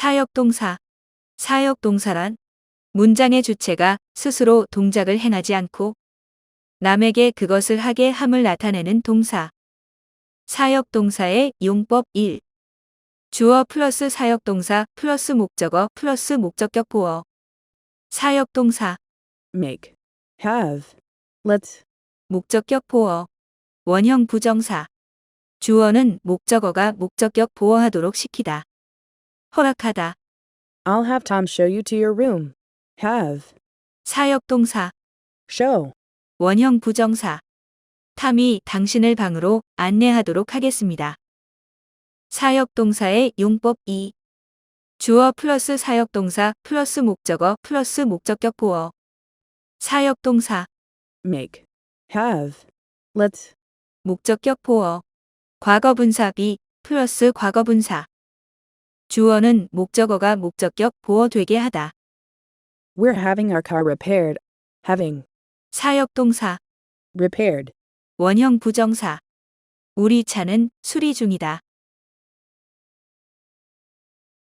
사역동사. 사역동사란 문장의 주체가 스스로 동작을 행하지 않고 남에게 그것을 하게 함을 나타내는 동사. 사역동사의 용법 1. 주어 플러스 사역동사 플러스 목적어 플러스 목적격 보어. 사역동사, make, have, let, 목적격 보어. 원형 부정사. 주어는 목적어가 목적격 보어하도록 시키다. 허락하다. I'll have Tom show you to your room. Have, 사역동사, show, 원형 부정사. 탐이 당신을 방으로 안내하도록 하겠습니다. 사역동사의 용법 2. 주어 플러스 사역동사 플러스 목적어 플러스 목적격 보어. 사역동사, make, have, let, 목적격 보어. 과거분사 B 플러스 과거분사. 주어는 목적어가 목적격 보어 되게 하다. we're having our car repaired. Having, 사역동사, repaired, 원형 부정사. 우리 차는 수리 중이다.